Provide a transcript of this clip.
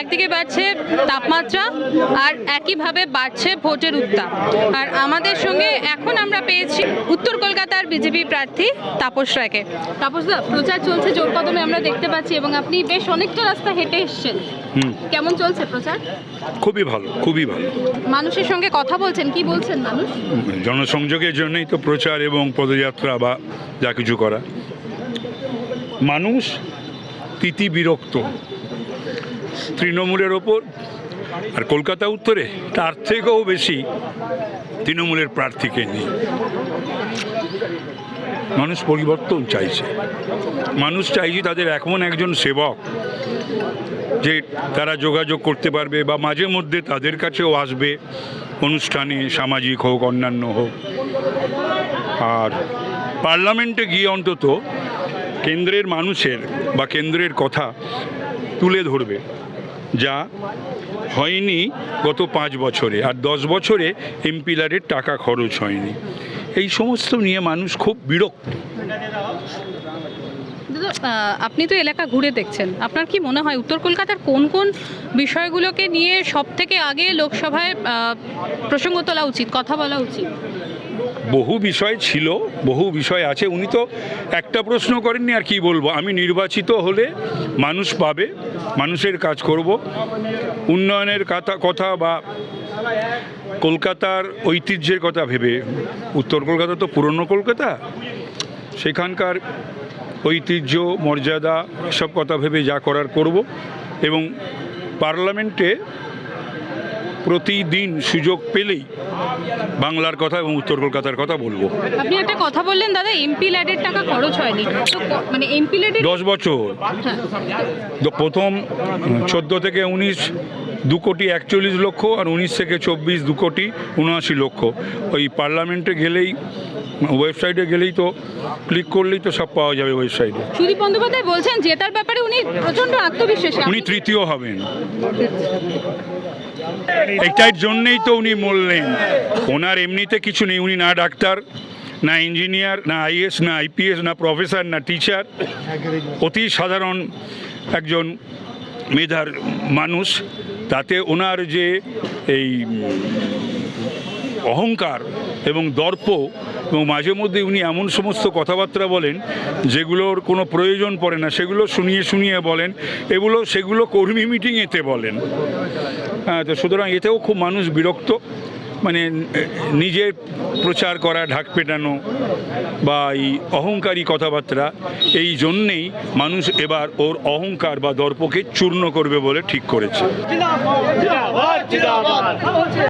একদিকে বাড়ছে তাপমাত্রা আর একইভাবে বাড়ছে ভোটের উত্তাপ। আর আমাদের সঙ্গে এখন আমরা পেয়েছি উত্তর কলকাতার বিজেপি প্রার্থী তাপস রায়কে। তাপসদা প্রচার চলছে জোর কদমে আমরা দেখতে পাচ্ছি এবং আপনি বেশ অনেকটা রাস্তা হেঁটে এসছেন। কেমন চলছে প্রচার? খুবই ভালো খুবই ভালো। মানুষের সঙ্গে কথা বলছেন কি বলছেন মানুষ? জনসংযোগের জন্যই তো প্রচার এবং পদযাত্রা বা যা কিছু করা। মানুষ তিতি বিরক্ত তৃণমূলের ওপর আর কলকাতা উত্তরে তার থেকেও বেশি তৃণমূলের প্রার্থীকে নিয়ে। মানুষ পরিবর্তন চাইছে। মানুষ চাইছে তাদের এমন একজন সেবক যে তারা যোগাযোগ করতে পারবে বা মাঝে মধ্যে তাদের কাছেও আসবে অনুষ্ঠানে, সামাজিক হোক, অন্যান্য হোক। আর পার্লামেন্টে গিয়ে অন্তত কেন্দ্রের মানুষের বা কেন্দ্রের কথা তুলে ধরবে, যা হয়নি গত পাঁচ বছরে। আর দশ বছরে এমপিলারের টাকা খরচ হয়নি। এই সমস্ত নিয়ে মানুষ খুব বিরক্ত। আপনি তো এলাকা ঘুরে দেখছেন। আপনার কি মনে হয়, উত্তর কলকাতার কোন কোন বিষয়গুলোকে নিয়ে সব থেকে আগে লোকসভায় প্রসঙ্গ তোলা উচিত, কথা বলা উচিত? বহু বিষয় ছিল, বহু বিষয় আছে। উনি তো একটা প্রশ্ন করেননি আর কি বলব। আমি নির্বাচিত হলে মানুষ পাবে, মানুষের কাজ করব। উন্নয়নের কথা কথা বা কলকাতার ঐতিহ্যের কথা ভেবে, উত্তর কলকাতা তো পুরনো কলকাতা, সেখানকার ঐতিহ্য, মর্যাদা সব কথা ভেবে যা করার করব এবং পার্লামেন্টে প্রতিদিন সুযোগ পেলেই বাংলার কথা এবং উত্তর কলকাতার কথা বলব। আপনি একটা কথা বললেন দাদা এমপি ল্যাডের টাকা খরচ হয়নি। তো ক- মানে এমপি ল্যাডের দশ বছর। তো প্রথম চোদ্দ থেকে উনিশ দু কোটি একচল্লিশ লক্ষ আর উনিশ থেকে চব্বিশ দু কোটি উনআশি লক্ষ। ওই পার্লামেন্টে গেলেই ওয়েবসাইটে গেলেই তো ক্লিক করলেই তো সব পাওয়া যাবে ওয়েবসাইটে। সুদীপ বন্দ্যোপাধ্যায় বলছেন জেতার ব্যাপারে উনি প্রচণ্ড আত্মবিশ্বাসী। উনি তৃতীয় হবেন। এটার জন্যেই তো উনি মরলেন। ওনার এমনিতে কিছু নেই, উনি না ডাক্তার, না ইঞ্জিনিয়ার, না আইএস, না আইপিএস, না প্রফেসর, না টিচার। অতি সাধারণ একজন মেধার মানুষ। তাতে ওনার যে এই অহংকার এবং দর্প এবং মাঝে মধ্যে উনি এমন সমস্ত কথাবার্তা বলেন যেগুলোর কোনো প্রয়োজন পড়ে না, সেগুলো শুনিয়ে শুনিয়ে বলেন, এগুলো, সেগুলো কর্মী মিটিংয়েতে বলেন। হ্যাঁ তো সুতরাং এতেও খুব মানুষ বিরক্ত। মানে নিজের প্রচার করা, ঢাক পেটানো বা এই অহংকারী কথাবার্তা, এই জন্যেই মানুষ এবার ওর অহংকার বা দর্পকে চূর্ণ করবে বলে ঠিক করেছে।